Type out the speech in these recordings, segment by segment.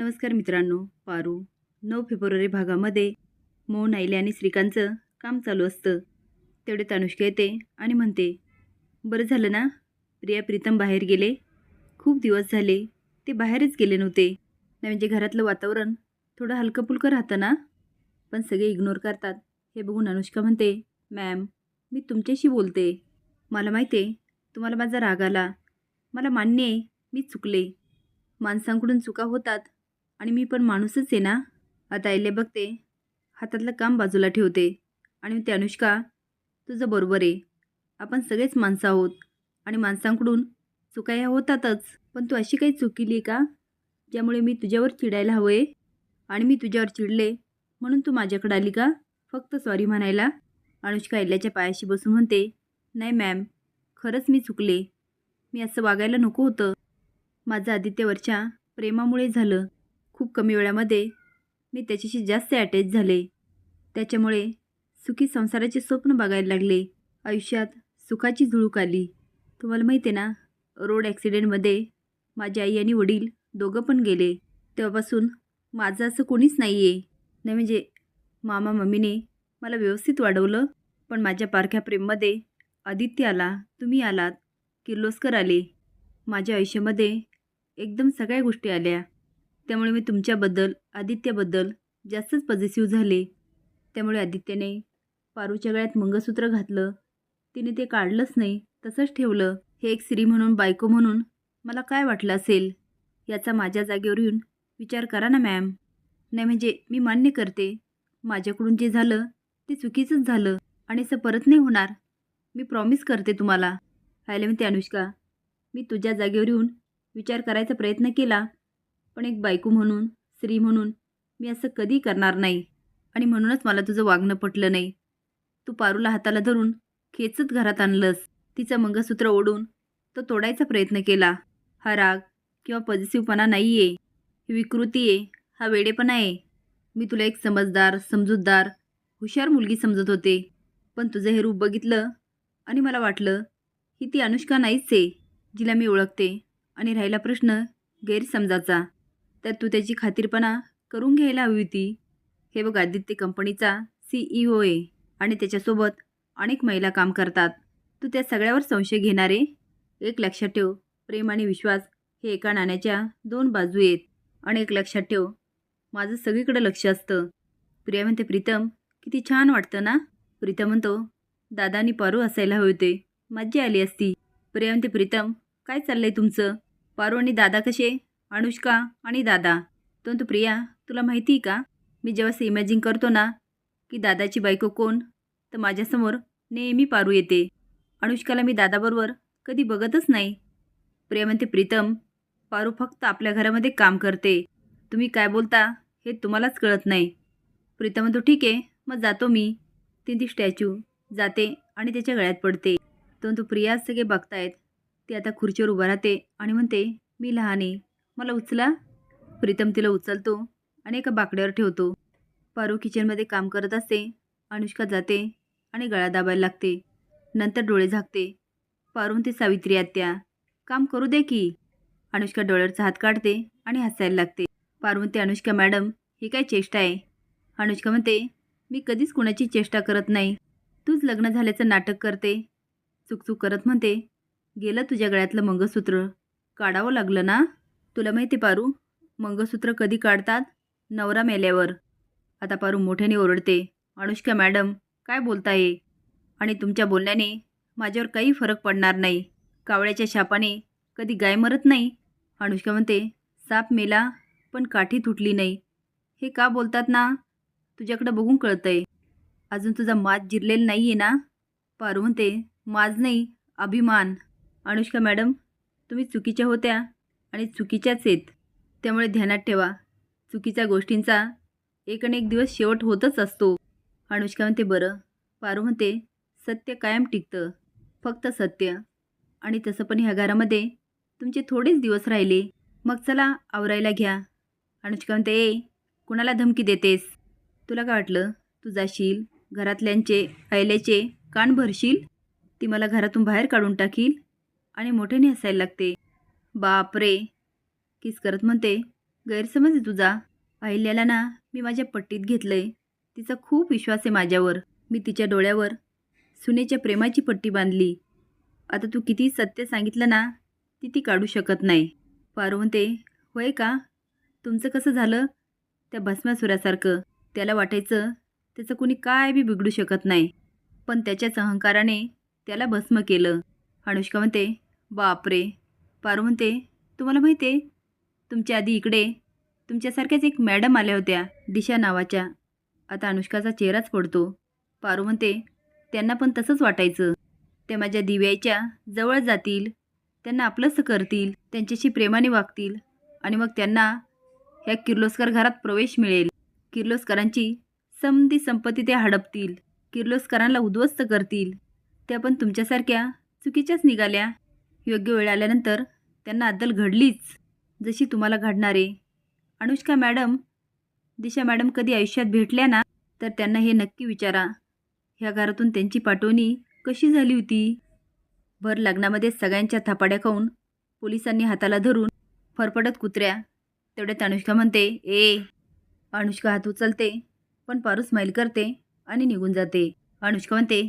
नमस्कार मित्रांनो पारू. नऊ फेब्रुवारी भागामध्ये मोहन आईले आणि श्रीकांतचं काम चालू असतं. तेवढे तनुष्का येते आणि म्हणते बरं झालं ना? प्रिया प्रीतम बाहेर गेले. खूप दिवस झाले. ते बाहेरच गेले नव्हते. नाही म्हणजे घरातलं वातावरण थोडं हलकंफुलकं राहतं ना? पण सगळे इग्नोर करतात. हे बघून अनुष्का म्हणते मॅम मी तुमच्याशी बोलते. मला माहिती आहे तुम्हाला माझा राग आला. मला मान्य आहे मी चुकले. माणसांकडून चुका होतात आणि मी पण माणूसच आहे ना? आता आईले बघते. हातातलं काम बाजूला ठेवते. आणि ते अनुष्का तुझं बरोबर आहे. आपण सगळेच माणसं आहोत. आणि माणसांकडून चुका या होतातच. पण तू अशी काही चुकीली का? ज्यामुळे मी तुझ्यावर चिडायला हवं आहे. आणि मी तुझ्यावर चिडले म्हणून तू माझ्याकडे आली का? फक्त सॉरी म्हणायला. अनुष्का आईल्याच्या पायाशी बसून म्हणते नाही मॅम खरंच मी चुकले. मी असं वागायला नको होतं. माझं आदित्यवरच्या प्रेमामुळे झालं. खूप कमी वेळामध्ये मी त्याच्याशी जास्त अटॅच झाले. त्याच्यामुळे सुखी संसाराचे स्वप्न बघायला लागले. आयुष्यात सुखाची झुळूक आली. तुम्हाला माहिती आहे ना रोड ॲक्सिडेंटमध्ये माझी आई आणि वडील दोघं पण गेले. तेव्हापासून माझं असं कोणीच नाही आहे नाही म्हणजे मामा मम्मीने मला व्यवस्थित वाढवलं पण माझ्या पारख्या प्रेममध्ये आदित्य आला तुम्ही आलात किर्लोस्कर आले. माझ्या आयुष्यामध्ये एकदम सगळ्या गोष्टी आल्या. त्यामुळे मी तुमच्याबद्दल आदित्यबद्दल जास्तच पॉझिटिव्ह झाले. त्यामुळे आदित्यने पारूच्या गळ्यात मंगळसूत्र घातलं. तिने ते काढलंच नाही तसंच ठेवलं. हे एक स्त्री म्हणून बायको म्हणून मला काय वाटलं असेल? याचा माझ्या जागेवर येऊन विचार करा ना मॅम नाही म्हणजे मी मान्य करते. माझ्याकडून जे झालं ते चुकीचंच झालं आणि असं परत नाही होणार. मी प्रॉमिस करते तुम्हाला. हायला म्हणते अनुष्का. मी तुझ्या जागेवर येऊन विचार करायचा प्रयत्न केला. पण एक बायको म्हणून स्त्री म्हणून मी असं कधी करणार नाही आणि म्हणूनच मला तुझं वागणं पटलं नाही. तू पारूला हाताला धरून खेचत घरात आणलंस. तिचं मंगळसूत्र ओढून तो तोडायचा प्रयत्न केला. हा राग किंवा पॉझिटिव्हपणा नाही आहे ही विकृती आहे. हा वेडेपणा आहे. मी तुला एक समजदार समजूतदार हुशार मुलगी समजत होते. पण तुझं हे रूप बघितलं आणि मला वाटलं ही ती अनुष्का नाहीच आहे जिला मी ओळखते. आणि राहिला प्रश्न गैरसमजाचा. तर तू त्याची खातीरपणा करून घ्यायला हवी होती. हे बघ आदित्य कंपनीचा सी ई ओ आहे आणि त्याच्यासोबत अनेक महिला काम करतात. तू त्या सगळ्यावर संशय घेणारे? एक लक्षात ठेव प्रेम आणि विश्वास हे एका नाण्याच्या दोन बाजू आहेत. आणि एक लक्षात ठेव माझं सगळीकडे लक्ष असतं. प्रिया म्हणते प्रीतम किती छान वाटतं ना? प्रीतम म्हणतो दादानी पारू असायला हवे होते. मज्जा आली असती. प्रिया म्हणते प्रीतम काय चाललंय तुमचं? पारू आणि दादा कसे? अनुष्का आणि दादा. तो प्रिया तुला माहिती आहे का? मी जेव्हा असं इमॅजिन करतो ना की दादाची बायको कोण तर माझ्यासमोर नेहमी पारू येते. अनुष्काला मी दादाबरोबर कधी बघतच नाही. प्रिया म्हणते प्रीतम पारू फक्त आपल्या घरामध्ये काम करते. तुम्ही काय बोलता हे तुम्हालाच कळत नाही. प्रीतम म्हणतो ठीक आहे मग जातो मी. ती ती स्टॅच्यू जाते आणि त्याच्या गळ्यात पडते. तो प्रिया सगळे बघतायत. ती आता खुर्चीवर उभा राहते आणि म्हणते मी लहान आहे. मला उचला. प्रीतम तिला उचलतो आणि एका बाकड्यावर ठेवतो. पारू किचनमध्ये काम करत असते. अनुष्का जाते आणि गळा दाबायला लागते. नंतर डोळे झाकते. पारून ते सावित्री आत्या काम करू दे की. अनुष्का डोळ्यावरचा हात काढते आणि हसायला लागते. पारून ते अनुष्का मॅडम ही काय चेष्टा आहे? अनुष्का म्हणते मी कधीच कुणाची चेष्टा करत नाही. तूच लग्न झाल्याचं नाटक करते. चुकचूक करत म्हणते गेलं तुझ्या गळ्यातलं मंगळसूत्र. काढावं लागलं ना? तुला माहिती पारू? मंगळसूत्र कधी काढतात? नवरा मेल्यावर. आता पारू मोठ्याने ओरडते. अनुष्का मॅडम काय बोलताय? आणि तुमच्या बोलण्याने माझ्यावर काही फरक पडणार नाही. कावळ्याच्या शापाने कधी गाय मरत नाही? अनुष्का म्हणते साप मेला पण काठी तुटली नाही. हे का बोलतात ना? तुझ्याकडं बघून कळतंय. अजून तुझा माज जिरलेला नाही आहे ना? पारू म्हणते माज नाही अभिमान. अनुष्का मॅडम तुम्ही चुकीच्या होत्या. आणि चुकीच्याच आहेत त्यामुळे ध्यानात ठेवा. चुकीच्या गोष्टींचा एक आणि एक दिवस शेवट होतच असतो. अनुष्का म्हणते बरं. पारू म्हणते सत्य कायम टिकतं. फक्त सत्य. आणि तसं पण ह्या घरामध्ये तुमचे थोडेच दिवस राहिले. मग चला आवरायला घ्या. अनुष्का म्हणते ए कुणाला धमकी देतेस? तुला काय वाटलं? तू जाशील? घरातल्यांचे आयल्याचे कान भरशील? ती मला घरातून बाहेर काढून टाकील आणि मोठ्याने हसायला लागते. बापरे. किस करत म्हणते? गैरसमज आहे तुझा. अहिल्याला ना मी माझ्या पट्टीत घेतलंय. तिचा खूप विश्वास आहे माझ्यावर. मी तिच्या डोळ्यावर सुनेच्या प्रेमाची पट्टी बांधली. आता तू किती सत्य सांगितलं ना ती ती काढू शकत नाही. पारू म्हणते होय का? तुमचं कसं झालं? त्या भस्मासुरासारखं. त्याला वाटायचं त्याचं कुणी काय बी बिघडू शकत नाही. पण त्याच्याच अहंकाराने त्याला भस्म केलं. अनुष्का म्हणते बापरे. पारू म्हणते तुम्हाला माहिती आहे तुमच्या आधी इकडे तुमच्यासारख्याच एक मॅडम आल्या होत्या दिशा नावाच्या. आता अनुष्काचा चेहराच पडतो. पारू म्हणते त्यांना पण तसंच वाटायचं. ते माझ्या दिव्याच्या जवळ जातील. त्यांना आपलंसं करतील. त्यांच्याशी प्रेमाने वागतील. आणि मग त्यांना ह्या किर्लोस्कर घरात प्रवेश मिळेल. किर्लोस्करांची समधी संपत्ती ते हडपतील. किर्लोस्करांना उद्ध्वस्त करतील. त्या पण तुमच्यासारख्या चुकीच्याच निघाल्या. योग्य वेळ आल्यानंतर त्यांना अद्दल घडलीच जशी तुम्हाला घडणारे अनुष्का मॅडम दिशा मॅडम कधी आयुष्यात भेटल्या ना तर त्यांना हे नक्की विचारा. ह्या घरातून त्यांची पाठवणी कशी झाली होती? भर लग्नामध्ये सगळ्यांच्या थापाड्या खाऊन पोलिसांनी हाताला धरून फरफडत कुत्र्या. तेवढ्यात अनुष्का म्हणते ए अनुष्का हात उचलते पण पारू स्माईल करते आणि निघून जाते. अनुष्का म्हणते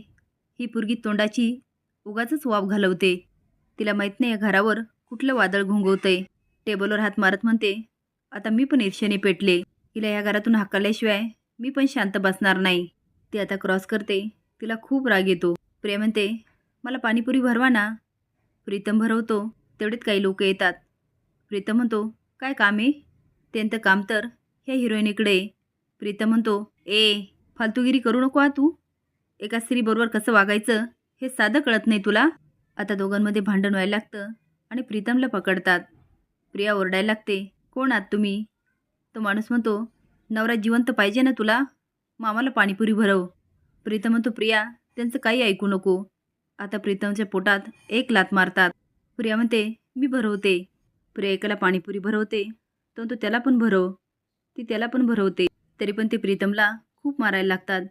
ही पुरगी तोंडाची उगाच वाफ घालवते. तिला माहीत नाही या घरावर कुठलं वादळ घोंगवतंय. टेबलवर हात मारत म्हणते आता मी पण ईर्ष्याने पेटले. तिला या घरातून हाकलल्याशिवाय मी पण शांत बसणार नाही. ती आता क्रॉस करते. तिला खूप राग येतो. प्रिया म्हणते मला पाणीपुरी भरवा ना. प्रीतम भरवतो. तेवढेच काही लोक येतात. प्रीतम म्हणतो काय काम आहे? त्यांचं काम तर ह्या हिरोईनीकडे प्रीतम म्हणतो ए फालतूगिरी करू नको हा तू. एका स्त्रीबरोबर कसं वागायचं हे साधं कळत नाही तुला. आता दोघांमध्ये भांडण व्हायला लागतं आणि प्रीतमला पकडतात. प्रिया ओरडायला लागते कोण आहात तुम्ही? तो माणूस म्हणतो नवरा जिवंत पाहिजे ना तुला? मामाला पाणीपुरी भरव. प्रीतम म्हणतो प्रिया त्यांचं काही ऐकू नको. आता प्रीतमच्या पोटात एक लात मारतात. प्रिया म्हणते मी भरवते. प्रिया एकाला पाणीपुरी भरवते. तो तो त्याला पण भरव. ती त्याला पण भरवते. तरी पण ते प्रीतमला खूप मारायला लागतात.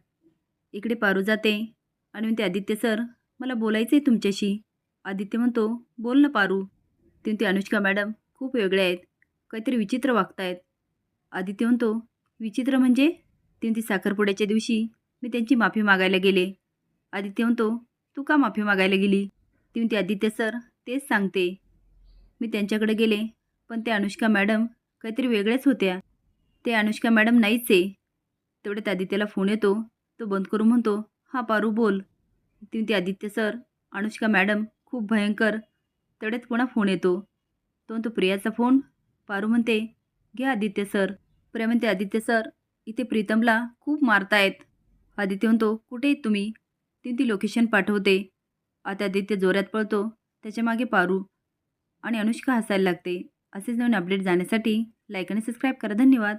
इकडे पारू जाते आणि म्हणते आदित्य सर मला बोलायचं आहे तुमच्याशी. आदित्य म्हणतो बोल ना पारू. ती अनुष्का मॅडम खूप वेगळे आहेत. काहीतरी विचित्र वागतायत. आदित्य म्हणतो विचित्र म्हणजे? ती साखरपुड्याच्या दिवशी मी त्यांची माफी मागायला गेले. आदित्य म्हणतो तू का माफी मागायला गेली? ती आदित्य सर तेच सांगते. मी त्यांच्याकडे गेले पण ते अनुष्का मॅडम काहीतरी वेगळ्याच होत्या. ते अनुष्का मॅडम नाहीच आहे. तेवढ्यात आदित्यला फोन येतो. तो बंद करून म्हणतो हां पारू बोल. ती आदित्य सर अनुष्का मॅडम खूप भयंकर. तेवढ्यात पुन्हा फोन येतो. तो म्हणतो प्रियाचा फोन. पारू म्हणते घ्या आदित्य सर. प्रिया म्हणते आदित्य सर इथे प्रीतमला खूप मारतायत. आदित्य म्हणतो कुठे आहेत तुम्ही? ती ती लोकेशन पाठवते. आता आदित्य जोरात पळतो त्याच्यामागे पारू. आणि अनुष्का हसायला लागते. असेच नवीन अपडेट जाण्यासाठी लाईक आणि सबस्क्राईब करा. धन्यवाद.